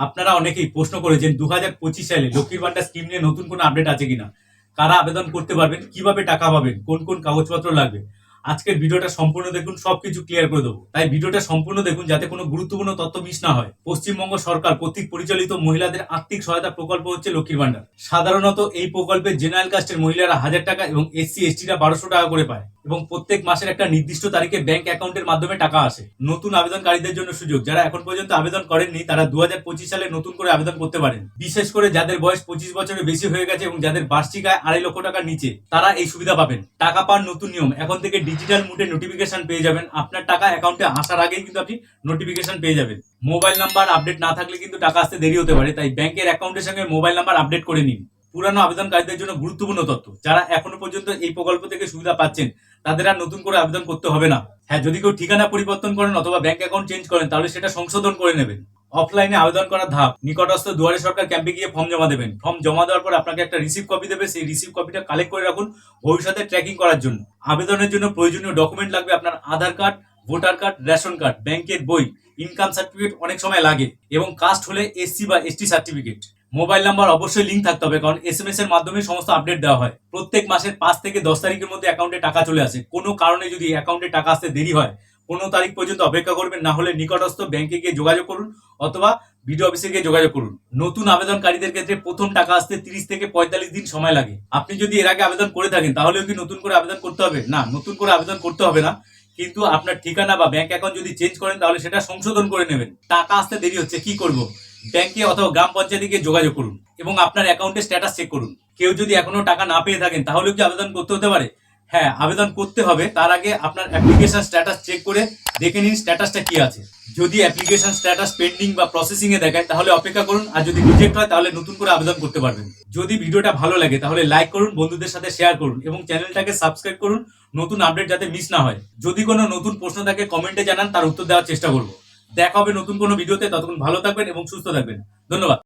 আপনারা অনেকেই প্রশ্ন করেছেন দু হাজার পঁচিশ সালে লক্ষ্মীর ভান্ডার স্কিম নিয়ে নতুন কোনো আপডেট আছে কিনা? কারা আবেদন করতে পারবেন? কীভাবে টাকা পাবেন? কোন কোন কাগজপত্র লাগবে? আজকের ভিডিওটা সম্পূর্ণ দেখুন, সবকিছু ক্লিয়ার করে দেবো। তাই ভিডিওটা সম্পূর্ণ দেখুন যাতে কোনো গুরুত্বপূর্ণ তথ্য মিস না হয়। পশ্চিমবঙ্গ সরকার কর্তৃক পরিচালিত মহিলাদের আর্থিক সহায়তা প্রকল্প হচ্ছে লক্ষ্মীর ভান্ডার সাধারণত এই প্রকল্পে জেনারেল কাস্টের মহিলারা হাজার টাকা এবং এসসি এসটিরা বারোশো টাকা করে পায়। এবং প্রত্যেক মাসের একটা নির্দিষ্ট তারিখে ব্যাংক অ্যাকাউন্টের মাধ্যমে টাকা আসে। নতুন আবেদনকারীদের জন্য সুযোগ। যারা এখন পর্যন্ত আবেদন করেননি, তারা দু হাজার পঁচিশ সালে নতুন করে আবেদন করতে পারেন। বিশেষ করে যাদের বয়স পঁচিশ বছরের বেশি হয়ে গেছে এবং যাদের বার্ষিক আয় আড়াই লক্ষ টাকার নিচে, তারা এই সুবিধা পাবেন। টাকা পাওয়ার নতুন নিয়ম। এখন থেকে ডিজিটাল মুডে নোটিফিকেশন পেয়ে যাবেন। আপনার টাকা অ্যাকাউন্টে আসার আগেই কিন্তু আপনি নোটিফিকেশন পেয়ে যাবেন। মোবাইল নাম্বার আপডেট না থাকলে কিন্তু টাকা আসতে দেরি হতে পারে। তাই ব্যাংকের অ্যাকাউন্টের সঙ্গে মোবাইল নাম্বার আপডেট করে নিন। পুরানো আবেদনকারীদের জন্য গুরুত্বপূর্ণ তথ্য। যারা এখনও পর্যন্ত এই প্রকল্প থেকে সুবিধা পাচ্ছেন তাদের আর নতুন করে আবেদন করতে হবে না। হ্যাঁ যদি কেউ ঠিকানা পরিবর্তন করেন অথবা ব্যাংক অ্যাকাউন্ট চেঞ্জ করেন, তাহলে সেটা সংশোধন করে নেবেন। অফলাইনে আবেদন করার ধাপ, নিকটস্থ দুয়ারে সরকার ক্যাম্পে গিয়ে ফর্ম জমা দেবেন। ফর্ম জমা দেওয়ার পর আপনাকে একটা রিসিভ কপি দেবে, সেই রিসিভ কপিটা কালেক্ট করে রাখুন ভবিষ্যতে ট্র্যাকিং করার জন্য। আবেদনের জন্য প্রয়োজনীয় ডকুমেন্ট লাগবে আপনার Aadhaar card voter card ration card ব্যাংকের বই ইনকাম সার্টিফিকেট অনেক সময় লাগে এবং কাস্ট হলে এসসি বা এসটি সার্টিফিকেট মোবাইল নাম্বার অবশ্যই লিঙ্ক থাকতে হবে, কারণ এস এম এস এর মাধ্যমে সমস্ত আপডেট দেওয়া হয়। প্রত্যেক মাসের পাঁচ থেকে দশ তারিখের মধ্যে অ্যাকাউন্টে টাকা চলে আসে। কোনো কারণে যদি অ্যাকাউন্টে টাকা আসতে দেরি হয়, পনেরো তারিখ পর্যন্ত অপেক্ষা করবেন, না হলে নিকটস্থ ব্যাংকে গিয়ে যোগাযোগ করুন অথবা বিডিও অফিসে গিয়ে যোগাযোগ করুন। নতুন আবেদনকারীদের ক্ষেত্রে প্রথম টাকা আসতে তিরিশ থেকে পঁয়তাল্লিশ দিন সময় লাগে। আপনি যদি এর আগে আবেদন করে থাকেন, তাহলেও কি নতুন করে আবেদন করতে হবে? না, নতুন করে আবেদন করতে হবে না। কিন্তু আপনার ঠিকানা বা ব্যাংক অ্যাকাউন্ট যদি চেঞ্জ করেন, তাহলে সেটা সংশোধন করে নেবেন। টাকা আসতে দেরি হচ্ছে, কি করব? ব্যাংকে অথবা গ্রাম পঞ্চায়েতে গিয়ে যোগাযোগ করুন এবং আপনার অ্যাকাউন্টের স্ট্যাটাস চেক করুন। কেউ যদি এখনও টাকা না পেয়ে থাকেন, তাহলেও কি আবেদন করতে হতে পারে? হ্যাঁ আবেদন করতে হবে। তার আগে আপনার অ্যাপ্লিকেশন স্ট্যাটাস চেক করে দেখে নিন স্ট্যাটাসটা কি আছে। যদি অ্যাপ্লিকেশন স্ট্যাটাস পেন্ডিং বা প্রসেসিং এ দেখায় তাহলে অপেক্ষা করুন। আর যদি রিজেক্ট হয়, তাহলে নতুন করে আবেদন করতে পারবেন। যদি ভিডিওটা ভালো লাগে, তাহলে লাইক করুন, বন্ধুদের সাথে শেয়ার করুন এবং চ্যানেলটাকে সাবস্ক্রাইব করুন। নতুন আপডেট যাতে মিস না হয়। যদি কোনো নতুন প্রশ্ন থাকে কমেন্টে জানান, তার উত্তর দেওয়ার চেষ্টা করব। দেখা হবে নতুন কোনো ভিডিওতে ততক্ষণ ভালো থাকবেন এবং সুস্থ থাকবেন। ধন্যবাদ।